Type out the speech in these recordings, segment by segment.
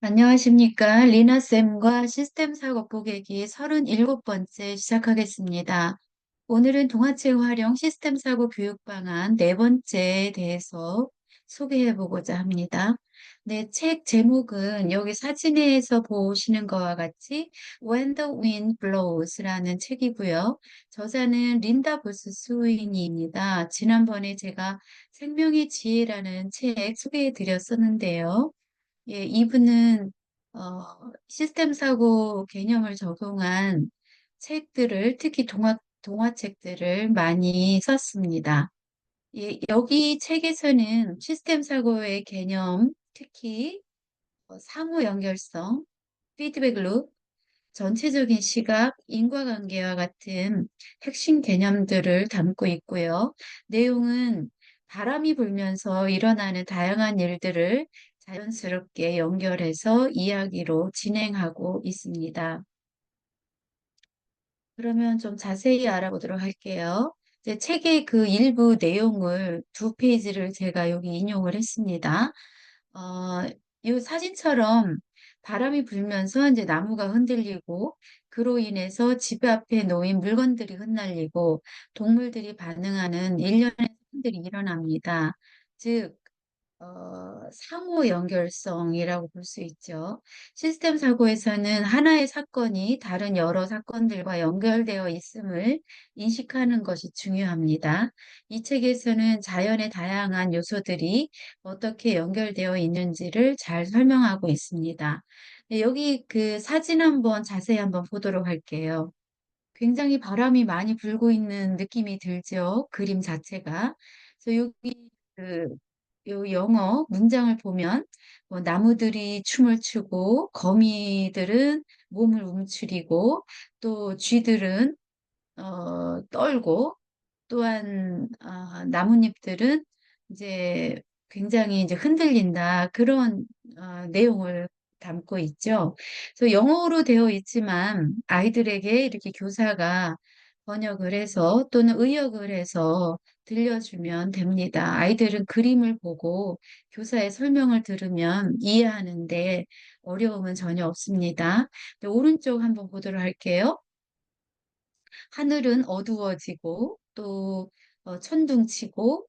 안녕하십니까. 리나쌤과 시스템 사고 보객이 37번째 시작하겠습니다. 오늘은 동화책 활용 시스템 사고 교육 방안 네 번째에 대해서 소개해 보고자 합니다. 네, 책 제목은 여기 사진에서 보시는 것과 같이 When the Wind Blows라는 책이고요. 저자는 린다 보스 스위니입니다. 지난번에 제가 생명의 지혜라는 책 소개해 드렸었는데요. 예, 이분은 어, 시스템 사고 개념을 적용한 책들을 특히 동화 동화책들을 많이 썼습니다. 예, 여기 책에서는 시스템 사고의 개념, 특히 어, 상호 연결성, 피드백 룩, 전체적인 시각, 인과관계와 같은 핵심 개념들을 담고 있고요. 내용은 바람이 불면서 일어나는 다양한 일들을 자연스럽게 연결해서 이야기로 진행하고 있습니다. 그러면 좀 자세히 알아보도록 할게요. 이제 책의 그 일부 내용을 두 페이지를 제가 여기 인용을 했습니다. 어, 이 사진처럼 바람이 불면서 이제 나무가 흔들리고 그로 인해서 집 앞에 놓인 물건들이 흩날리고 동물들이 반응하는 일련의 사건들이 일어납니다. 즉, 어, 상호 연결성이라고 볼 수 있죠. 시스템 사고에서는 하나의 사건이 다른 여러 사건들과 연결되어 있음을 인식하는 것이 중요합니다. 이 책에서는 자연의 다양한 요소들이 어떻게 연결되어 있는지를 잘 설명하고 있습니다. 네, 여기 그 사진 한번 자세히 한번 보도록 할게요. 굉장히 바람이 많이 불고 있는 느낌이 들죠. 그림 자체가. 그래서 여기 그 요 영어 문장을 보면 뭐 나무들이 춤을 추고 거미들은 몸을 움츠리고 또 쥐들은 어, 떨고 또한 어, 나뭇잎들은 이제 굉장히 이제 흔들린다 그런 어, 내용을 담고 있죠. 그래서 영어로 되어 있지만 아이들에게 이렇게 교사가 번역을 해서 또는 의역을 해서 들려주면 됩니다. 아이들은 그림을 보고 교사의 설명을 들으면 이해하는데 어려움은 전혀 없습니다. 오른쪽 한번 보도록 할게요. 하늘은 어두워지고 또 어, 천둥치고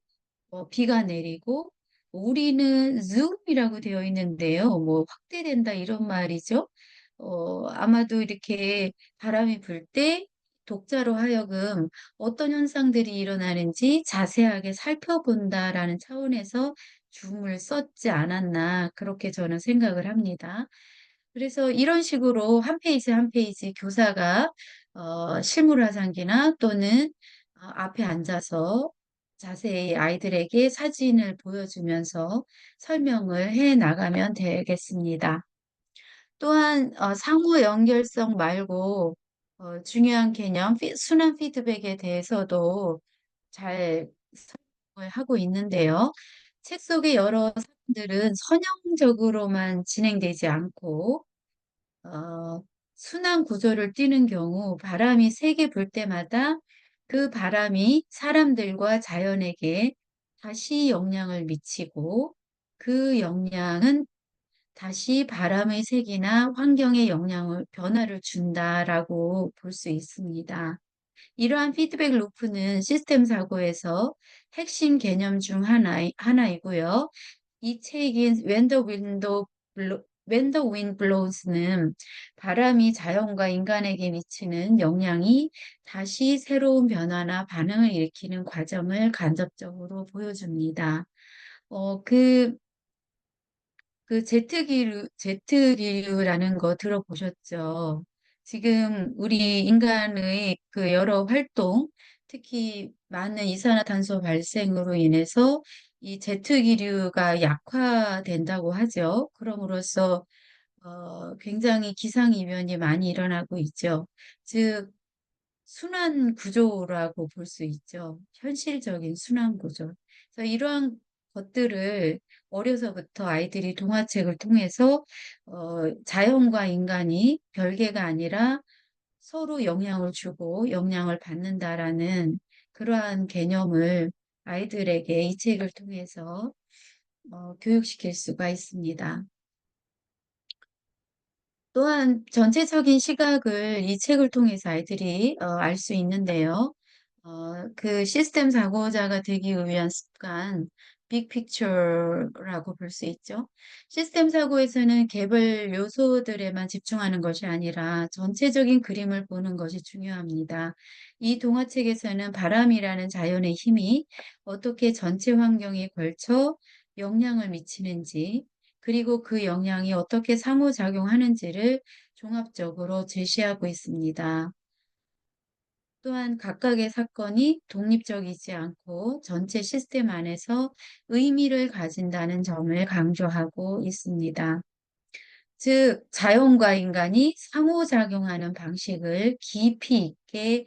어, 비가 내리고 우리는 zoom이라고 되어 있는데요. 뭐 확대된다 이런 말이죠. 어, 아마도 이렇게 바람이 불 때 독자로 하여금 어떤 현상들이 일어나는지 자세하게 살펴본다라는 차원에서 줌을 썼지 않았나 그렇게 저는 생각을 합니다. 그래서 이런 식으로 한 페이지 한 페이지 교사가 어, 실물화상기나 또는 어, 앞에 앉아서 자세히 아이들에게 사진을 보여주면서 설명을 해 나가면 되겠습니다. 또한 어, 상호 연결성 말고 어, 중요한 개념 피, 순환 피드백에 대해서도 잘 설명을 하고 있는데요. 책 속의 여러 사람들은 선형적으로만 진행되지 않고 어, 순환 구조를 띠는 경우 바람이 세게 불 때마다 그 바람이 사람들과 자연에게 다시 영향을 미치고 그 영향은 다시 바람의 색이나 환경에 영향을, 변화를 준다라고 볼 수 있습니다. 이러한 피드백 루프는 시스템 사고에서 핵심 개념 중 하나, 하나이고요. 이 책인 Blow, When the Wind Blows는 바람이 자연과 인간에게 미치는 영향이 다시 새로운 변화나 반응을 일으키는 과정을 간접적으로 보여줍니다. 어, 그, 그 제트기류, 제트기류라는 거 들어보셨죠? 지금 우리 인간의 그 여러 활동, 특히 많은 이산화탄소 발생으로 인해서 이 제트기류가 약화된다고 하죠. 그럼으로써 어, 굉장히 기상이변이 많이 일어나고 있죠. 즉, 순환 구조라고 볼 수 있죠. 현실적인 순환 구조. 그래서 이러한 것들을 어려서부터 아이들이 동화책을 통해서 어, 자연과 인간이 별개가 아니라 서로 영향을 주고 영향을 받는다라는 그러한 개념을 아이들에게 이 책을 통해서 어, 교육시킬 수가 있습니다. 또한 전체적인 시각을 이 책을 통해서 아이들이 어, 알 수 있는데요. 어, 그 시스템 사고자가 되기 위한 습관, 빅픽처라고 볼 수 있죠. 시스템 사고에서는 개별 요소들에만 집중하는 것이 아니라 전체적인 그림을 보는 것이 중요합니다. 이 동화책에서는 바람이라는 자연의 힘이 어떻게 전체 환경에 걸쳐 영향을 미치는지, 그리고 그 영향이 어떻게 상호작용하는지를 종합적으로 제시하고 있습니다. 또한 각각의 사건이 독립적이지 않고 전체 시스템 안에서 의미를 가진다는 점을 강조하고 있습니다. 즉, 자연과 인간이 상호작용하는 방식을 깊이 있게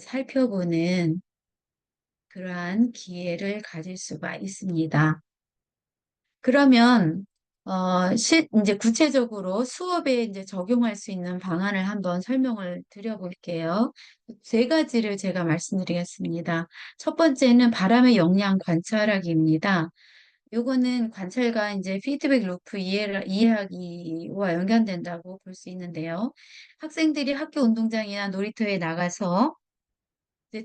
살펴보는 그러한 기회를 가질 수가 있습니다. 그러면 어, 시, 이제 구체적으로 수업에 이제 적용할 수 있는 방안을 한번 설명을 드려볼게요. 세 가지를 제가 말씀드리겠습니다. 첫 번째는 바람의 영향 관찰하기입니다. 요거는 관찰과 이제 피드백 루프 이해, 이해하기와 연관된다고 볼 수 있는데요. 학생들이 학교 운동장이나 놀이터에 나가서 네,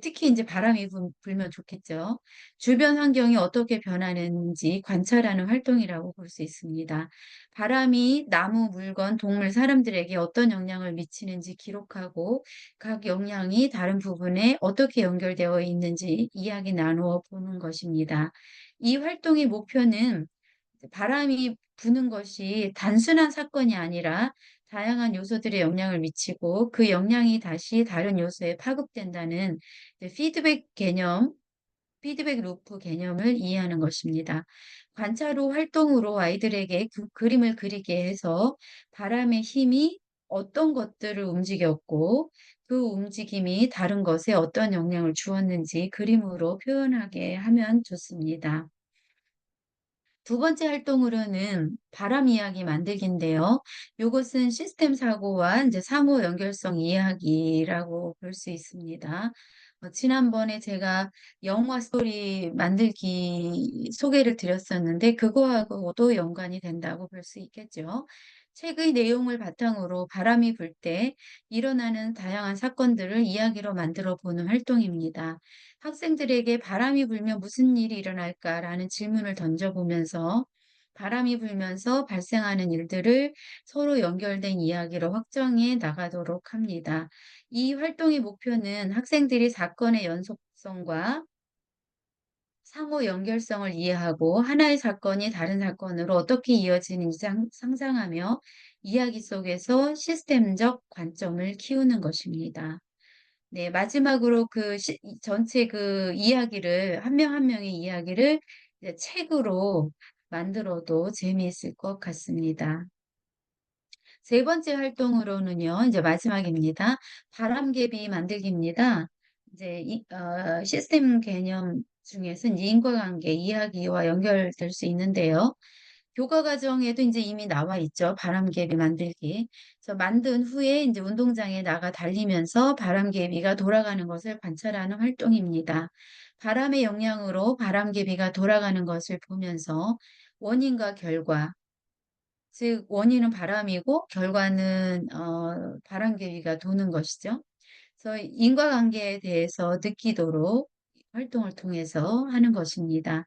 특히 이제 바람이 불, 불면 좋겠죠. 주변 환경이 어떻게 변하는지 관찰하는 활동이라고 볼 수 있습니다. 바람이 나무, 물건, 동물, 사람들에게 어떤 영향을 미치는지 기록하고 각 영향이 다른 부분에 어떻게 연결되어 있는지 이야기 나누어 보는 것입니다. 이 활동의 목표는 바람이 부는 것이 단순한 사건이 아니라 다양한 요소들의 영향을 미치고 그 영향이 다시 다른 요소에 파급된다는 피드백 개념, 피드백 루프 개념을 이해하는 것입니다. 관찰 후 활동으로 아이들에게 그 그림을 그리게 해서 바람의 힘이 어떤 것들을 움직였고 그 움직임이 다른 것에 어떤 영향을 주었는지 그림으로 표현하게 하면 좋습니다. 두 번째 활동으로는 바람 이야기 만들기인데요. 이것은 시스템 사고와 이제 상호 연결성 이야기라고 볼 수 있습니다. 어, 지난번에 제가 영화 스토리 만들기 소개를 드렸었는데 그거하고도 연관이 된다고 볼 수 있겠죠. 책의 내용을 바탕으로 바람이 불 때 일어나는 다양한 사건들을 이야기로 만들어 보는 활동입니다. 학생들에게 바람이 불면 무슨 일이 일어날까라는 질문을 던져보면서 바람이 불면서 발생하는 일들을 서로 연결된 이야기로 확정해 나가도록 합니다. 이 활동의 목표는 학생들이 사건의 연속성과 상호 연결성을 이해하고 하나의 사건이 다른 사건으로 어떻게 이어지는지 상상하며 이야기 속에서 시스템적 관점을 키우는 것입니다. 네, 마지막으로 그 시, 전체 그 이야기를, 한 명 한 명의 이야기를 책으로 만들어도 재미있을 것 같습니다. 세 번째 활동으로는요, 이제 마지막입니다. 바람개비 만들기입니다. 이제 이, 어, 시스템 개념 중에서는 인과관계 이야기와 연결될 수 있는데요. 교과 과정에도 이제 이미 나와 있죠. 바람개비 만들기. 그래서 만든 후에 이제 운동장에 나가 달리면서 바람개비가 돌아가는 것을 관찰하는 활동입니다. 바람의 영향으로 바람개비가 돌아가는 것을 보면서 원인과 결과, 즉 원인은 바람이고 결과는 어, 바람개비가 도는 것이죠. 그래서 인과관계에 대해서 느끼도록 활동을 통해서 하는 것입니다.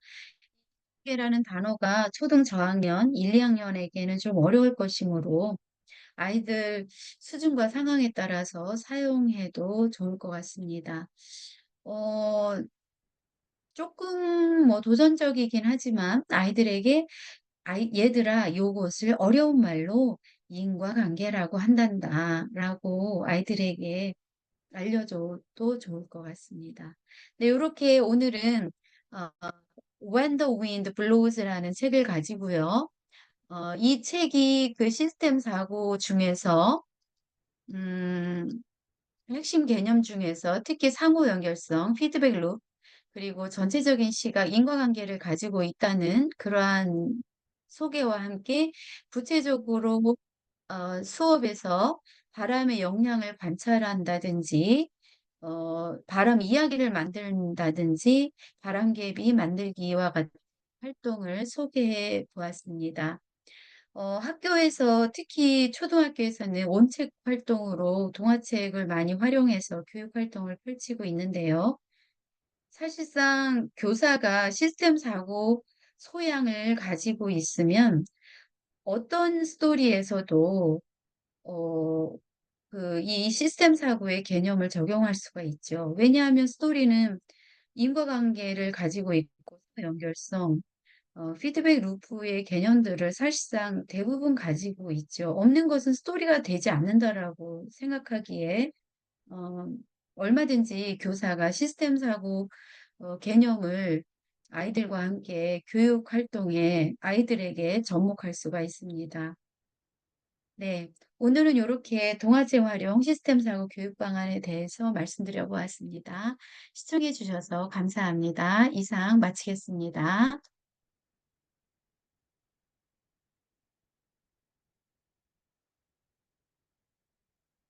라는 단어가 초등 저학년 1, 2학년에게는 좀 어려울 것이므로 아이들 수준과 상황에 따라서 사용해도 좋을 것 같습니다. 어, 조금 뭐 도전적이긴 하지만 아이들에게 아이, 얘들아 요것을 어려운 말로 인과관계라고 한단다 라고 아이들에게 알려줘도 좋을 것 같습니다. 네, 이렇게 오늘은 어, When the Wind Blows라는 책을 가지고요. 어, 이 책이 그 시스템 사고 중에서 음, 핵심 개념 중에서 특히 상호 연결성, 피드백 룩, 그리고 전체적인 시각, 인과관계를 가지고 있다는 그러한 소개와 함께 구체적으로 어, 수업에서 바람의 영향을 관찰한다든지 어, 바람 이야기를 만든다든지 바람개비 만들기와 같은 활동을 소개해 보았습니다. 어 학교에서 특히 초등학교에서는 원책 활동으로 동화책을 많이 활용해서 교육 활동을 펼치고 있는데요. 사실상 교사가 시스템 사고 소양을 가지고 있으면 어떤 스토리에서도 어 그 이 시스템 사고의 개념을 적용할 수가 있죠. 왜냐하면 스토리는 인과관계를 가지고 있고 연결성, 어 피드백 루프의 개념들을 사실상 대부분 가지고 있죠. 없는 것은 스토리가 되지 않는다라고 생각하기에 어 얼마든지 교사가 시스템 사고 어 개념을 아이들과 함께 교육 활동에 아이들에게 접목할 수가 있습니다. 네. 오늘은 요렇게 동화책 활용 시스템 사고 교육 방안에 대해서 말씀드려 보았습니다. 시청해 주셔서 감사합니다. 이상 마치겠습니다.